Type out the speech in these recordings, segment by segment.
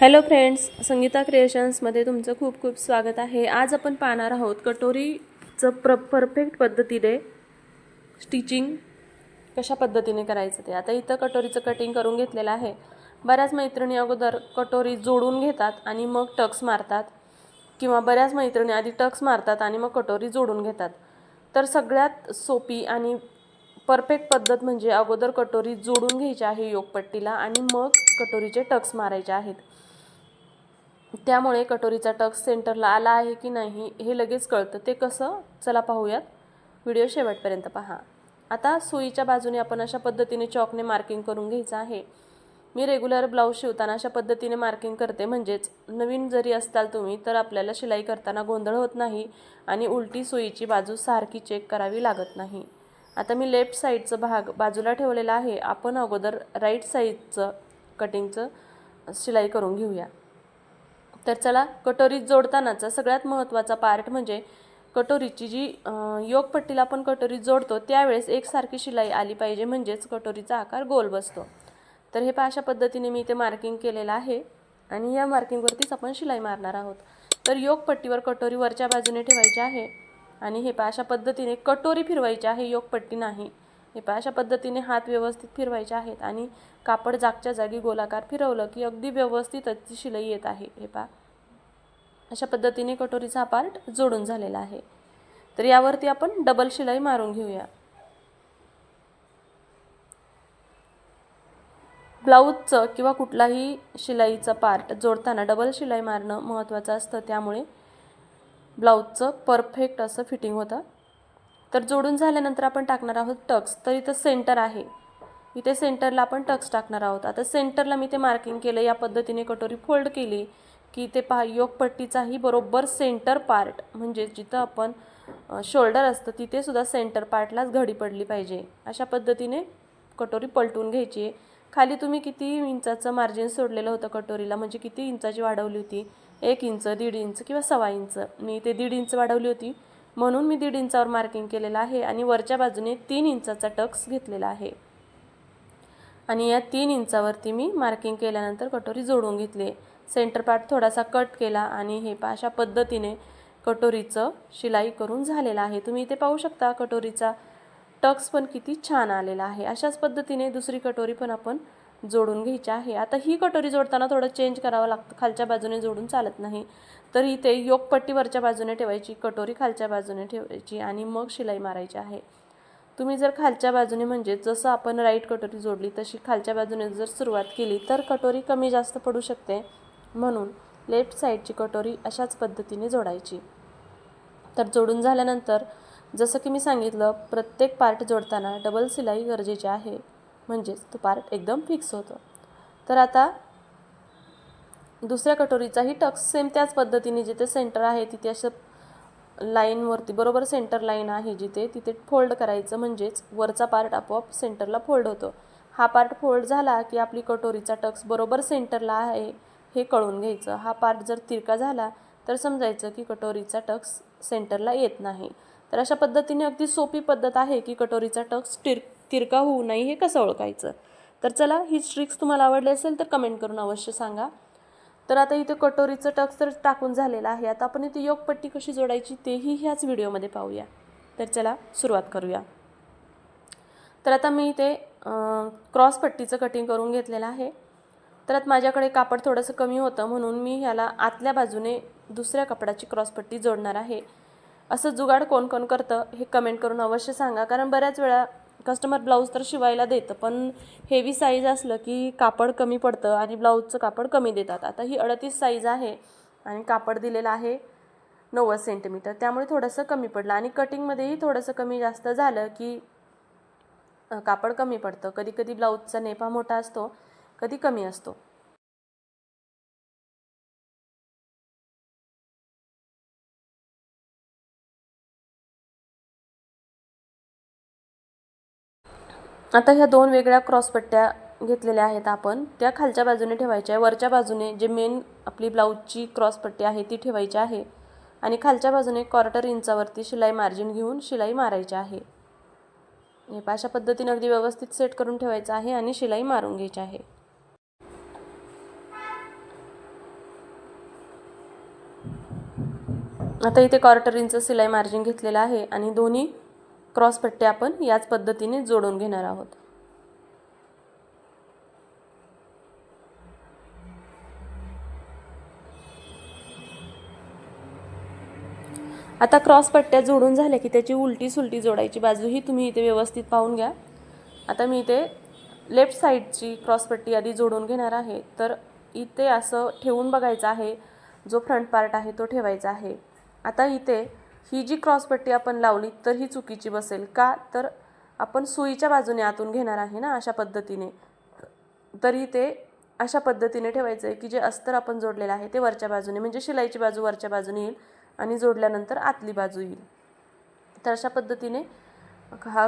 Hello friends Sangeeta क्रिएशन्समध्ये तुमचं खूप खूप स्वागत आहे. आज आपण पाहणार आहोत कटोरीचं प्र परफेक्ट पद्धतीने स्टिचिंग कशा पद्धतीने करायचं ते. आता इथं कटोरीचं कटिंग करून घेतलेलं आहे. बऱ्याच मैत्रिणी अगोदर कटोरी जोडून घेतात आणि मग टक्स मारतात किंवा बऱ्याच मैत्रिणी आधी टक्स मारतात आणि मग कटोरी जोडून घेतात. तर सगळ्यात सोपी आणि परफेक्ट पद्धत म्हणजे अगोदर कटोरी जोडून घ्यायची आहे योगपट्टीला आणि मग कटोरीचे टक्स मारायचे आहेत. त्यामुळे कटोरीचा टक्स सेंटरला आला आहे की नाही हे लगेच कळतं. ते कसं? चला पाहूयात. व्हिडिओ शेवटपर्यंत पहा. आता सुईच्या बाजूने आपण अशा पद्धतीने चॉकने मार्किंग करून घ्यायचं आहे. मी रेग्युलर ब्लाऊज शिवताना अशा पद्धतीने मार्किंग करते. म्हणजेच नवीन जरी असताल तुम्ही तर आपल्याला शिलाई करताना गोंधळ होत नाही आणि उलटी सुईची बाजू सारखी चेक करावी लागत नाही. आता मी लेफ्ट साईडचं भाग बाजूला ठेवलेला आहे. आपण अगोदर राईट साईडचं कटिंगचं शिलाई करून घेऊया. तर चला कटोरीत जोडतानाचा सगळ्यात महत्त्वाचा पार्ट म्हणजे कटोरीची जी योगपट्टीला आपण कटोरीत जोडतो त्यावेळेस एकसारखी शिलाई आली पाहिजे म्हणजेच कटोरीचा आकार गोल बसतो. तर हे पहा अशा पद्धतीने मी इथे मार्किंग केलेलं आहे आणि या मार्किंगवरतीच आपण शिलाई मारणार आहोत. तर योगपट्टीवर कटोरी वरच्या बाजूने ठेवायची आहे आणि हे पहा अशा पद्धतीने कटोरी फिरवायची आहे योगपट्टी नाही. हे पहा अशा पद्धतीने हात व्यवस्थित फिरवायचे आहेत आणि कापड जागच्या जागी गोलाकार फिरवलं की अगदी व्यवस्थित ती शिलाई येत आहे. हे पहा अशा पद्धतीने कटोरीचा पार्ट जोडून झालेला आहे. तर यावरती आपण डबल शिलाई मारून घेऊया. ब्लाऊजचं किंवा कुठलाही शिलाईचा पार्ट जोडताना डबल शिलाई मारणं महत्त्वाचं असतं. त्यामुळे ब्लाऊजचं परफेक्ट असं फिटिंग होतं. तर जोडून झाल्यानंतर आपण टाकणार आहोत टक्स तर इथं सेंटर आहे. इथे सेंटरला आपण टक्स टाकणार आहोत. आता सेंटरला मी ते मार्किंग केलं या पद्धतीने कटोरी फोल्ड केली. की ते पहा योगपट्टीचाही बरोबर सेंटर पार्ट म्हणजे जिथं आपण शोल्डर असतं तिथेसुद्धा सेंटर पार्टलाच घडी पडली पाहिजे. अशा पद्धतीने कटोरी पलटून घ्यायची आहे. खाली तुम्ही किती इंचाचं मार्जिन सोडलेलं होतं कटोरीला? म्हणजे किती इंचाची वाढवली होती? एक इंच दीड इंच किंवा सव्वा इंच. मी ते दीड इंच वाढवली होती. म्हणून मी दीड इंचावर मार्किंग केलेलं आहे आणि वरच्या बाजूने तीन इंचाचा टक्स घेतलेला आहे. आणि या तीन इंचावरती मी मार्किंग केल्यानंतर कटोरी जोडून घेतली सेंटर पार्ट थोडासा कट केला आणि हे पा अशा पद्धतीने कटोरीचं शिलाई करून झालेलं आहे. तुम्ही इथे पाहू शकता कटोरीचा टक्स पण किती छान आलेला आहे. अशाच पद्धतीने दुसरी कटोरी पण आपण जोडून घ्यायची आहे. आता ही कटोरी जोडताना थोडं चेंज करावं लागतं. खालच्या बाजूने जोडून चालत नाही. तर इथे योगपट्टी वरच्या बाजूने ठेवायची कटोरी खालच्या बाजूने ठेवायची आणि मग शिलाई मारायची आहे. तुम्ही जर खालच्या बाजूने म्हणजे जसं आपण राईट कटोरी जोडली तशी खालच्या बाजूने जर सुरुवात केली तर कटोरी कमी जास्त पडू शकते. म्हणून लेफ्ट साईडची कटोरी अशाच पद्धतीने जोडायची. तर जोडून झाल्यानंतर जसं की मी सांगितलं प्रत्येक पार्ट जोडताना डबल सिलाई गरजेची आहे. म्हणजेच तो पार्ट एकदम फिक्स होतो. तर आता दुसऱ्या कटोरीचाही टक्स सेम त्याच पद्धतीने जिथे सेंटर आहे तिथे असं लाईनवरती बरोबर सेंटर लाईन आहे जिथे तिथे फोल्ड करायचं म्हणजेच वरचा पार्ट आपोआप सेंटरला फोल्ड होतो. हा पार्ट फोल्ड झाला की आपली कटोरीचा टक्स बरोबर सेंटरला आहे. हे कळून घ्यायचं. हा पार्ट जर तिरका झाला तर समजायचं की कटोरीचा टक्स सेंटरला येत नाही. तर अशा पद्धतीने अगदी सोपी पद्धत आहे की कटोरीचा टक्स तिर तिरका होऊ नये हे कसं ओळखायचं? तर चला ही ट्रिक्स तुम्हाला आवडली असेल तर कमेंट करून अवश्य सांगा. तर आता इथे कटोरीचं टक्स तर टाकून झालेलं आहे. आता आपण इथे योगपट्टी कशी जोडायची तेही ह्याच व्हिडिओमध्ये पाहूया. तर चला सुरुवात करूया. तर आता मी इथे क्रॉस पट्टीचं कटिंग करून घेतलेलं आहे. तर आता माझ्याकडे कापड थोडंसं कमी होतं म्हणून मी ह्याला आतल्या बाजूने दुसऱ्या कपडाची क्रॉसपट्टी जोडणार आहे. असं जुगाड कोण कोण करतं हे कमेंट करून अवश्य सांगा. कारण बऱ्याच वेळा कस्टमर ब्लाऊज तर शिवायला देतं पण हेवी साईज असलं की कापड कमी पडतं आणि ब्लाऊजचं कापड कमी देतात. आता ही अडतीस साईज आहे आणि कापड दिलेलं आहे नव्वद सेंटीमीटर. त्यामुळे थोडंसं कमी पडलं आणि कटिंगमध्येही थोडंसं कमी जास्त झालं की कापड कमी पडतं. कधी कधी ब्लाऊजचा नेपा मोठा असतो. कधी कमी असतो. आता ह्या दोन वेगळ्या क्रॉसपट्ट्या घेतलेल्या आहेत आपण. त्या खालच्या बाजूने ठेवायच्या आहे. वरच्या बाजूने जे मेन आपली ब्लाऊजची क्रॉसपट्टी आहे ती ठेवायची आहे. आणि खालच्या बाजूने क्वार्टर इंचावरती शिलाई मार्जिन घेऊन शिलाई मारायची आहे. हे अशा पद्धतीने अगदी व्यवस्थित सेट करून ठेवायचं आहे आणि शिलाई मारून घ्यायची आहे. आता इथे क्वार्टर इंच सिलाई मार्जिन घेतलेलं आहे आणि दोन्ही क्रॉस पट्टे आपण याच पद्धतीने जोडून घेणार आहोत. आता क्रॉस पट्ट्या जोडून झाल्या की त्याची उलटी सुलटी जोडायची बाजू ही तुम्ही इथे व्यवस्थित पाहून घ्या. आता मी इथे लेफ्ट साईडची क्रॉसपट्टी आधी जोडून घेणार आहे. तर इथे असं ठेवून बघायचं आहे. जो फ्रंट पार्ट आहे तो ठेवायचा आहे. आता इथे ही जी क्रॉसपट्टी आपण लावली तर ही चुकीची बसेल. का? तर आपण सुईच्या बाजूने आतून घेणार आहे ना अशा पद्धतीने. तरी ते अशा पद्धतीने ठेवायचं आहे की जे अस्तर आपण जोडलेलं आहे ते वरच्या बाजूने म्हणजे शिलाईची बाजू वरच्या बाजूने येईल आणि जोडल्यानंतर आतली बाजू येईल. तर अशा पद्धतीने हा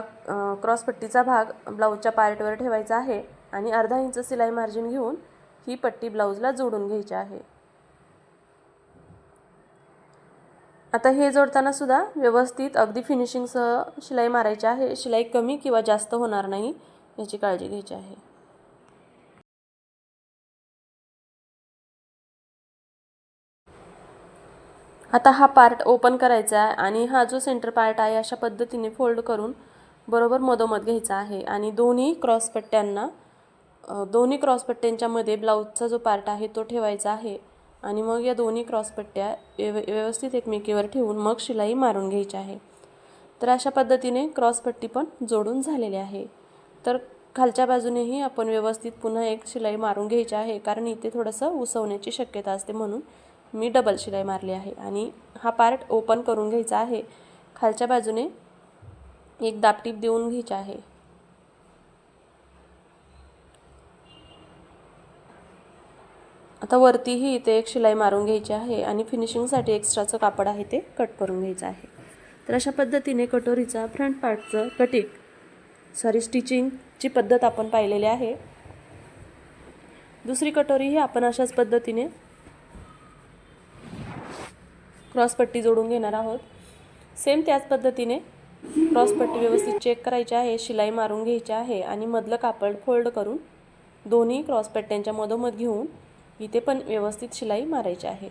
क्रॉसपट्टीचा भाग ब्लाऊजच्या पार्टवर ठेवायचा आहे आणि अर्धा इंच सिलाई मार्जिन घेऊन ही पट्टी ब्लाऊजला जोडून घ्यायची आहे. आता हे जोडताना सुद्धा व्यवस्थित अगदी फिनिशिंगसह शिलाई मारायची आहे. शिलाई कमी किंवा जास्त होणार नाही याची काळजी घ्यायची आहे. आता हा पार्ट ओपन करायचा आहे आणि हा जो सेंटर पार्ट आहे अशा पद्धतीने फोल्ड करून बरोबर मधोमध घ्यायचा आहे. आणि दोन्ही क्रॉसपट्ट्यांना दोन्ही क्रॉसपट्ट्यांच्यामध्ये ब्लाऊजचा जो पार्ट आहे तो ठेवायचा आहे. आणि मग या दोन्ही क्रॉसपट्ट्या व्यव व्यवस्थित एकमेकीवर ठेवून मग शिलाई मारून घ्यायची आहे. तर अशा पद्धतीने क्रॉसपट्टी पण जोडून झालेली आहे. तर खालच्या बाजूनेही आपण व्यवस्थित पुन्हा एक शिलाई मारून घ्यायची आहे कारण इथे थोडंसं उसवण्याची शक्यता असते म्हणून मी डबल शिलाई मारली आहे आणि हा पार्ट ओपन करून घ्यायचा आहे. खालच्या बाजूने एक दापटीप देऊन घ्यायची आहे. आता वरतीही इथे एक शिलाई मारून घ्यायची आहे आणि फिनिशिंगसाठी एक्स्ट्राचं कापड आहे ते कट करून घ्यायचं आहे. तर अशा पद्धतीने कटोरीचा फ्रंट पार्टचं कटिंग सॉरी स्टिचिंगची पद्धत आपण पाहिलेली आहे. दुसरी कटोरी ही आपण अशाच पद्धतीने क्रॉसपट्टी जोडून घेणार आहोत. सेम त्याच पद्धतीने क्रॉसपट्टी व्यवस्थित चेक करायची आहे शिलाई मारून घ्यायची आहे आणि मधलं कापड फोल्ड करून दोन्ही क्रॉसपट्ट्यांच्या मधोमध घेऊन इथे पण व्यवस्थित शिलाई मारायची आहे.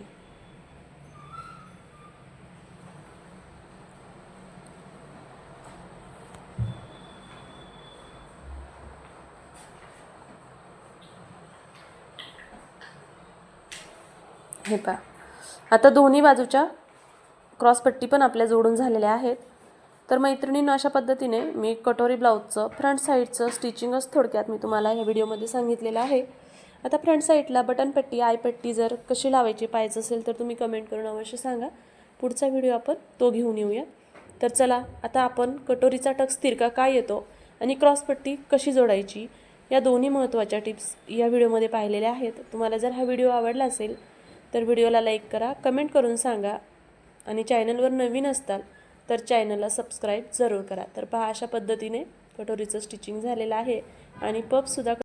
हे पहा. आता दोन्ही बाजूच्या क्रॉसपट्टी पण आपल्या जोडून झालेल्या आहेत. तर मैत्रिणींना अशा पद्धतीने मी कटोरी ब्लाऊजचं फ्रंट साईडचं स्टिचिंगच थोडक्यात मी तुम्हाला या व्हिडिओमध्ये सांगितलेलं आहे. आता फ्रंट साईडला बटनपट्टी आयपट्टी जर कशी लावायची पाहिजे असेल तर तुम्ही कमेंट करून अवश्य सांगा. पुढचा व्हिडिओ आपण तो घेऊन येऊया. तर चला आता आपण कटोरीचा टक्स तिरका काय येतो आणि क्रॉसपट्टी कशी जोडायची या दोन्ही महत्त्वाच्या टिप्स या व्हिडिओमध्ये पाहिलेल्या आहेत. तुम्हाला जर हा व्हिडिओ आवडला असेल तर व्हिडिओला लाईक करा कमेंट करून सांगा. आणि चॅनलवर नवीन असताल तर चॅनलला सबस्क्राईब जरूर करा. तर पहा अशा पद्धतीने कटोरीचं स्टिचिंग झालेलं आहे. आणि पपसुद्धा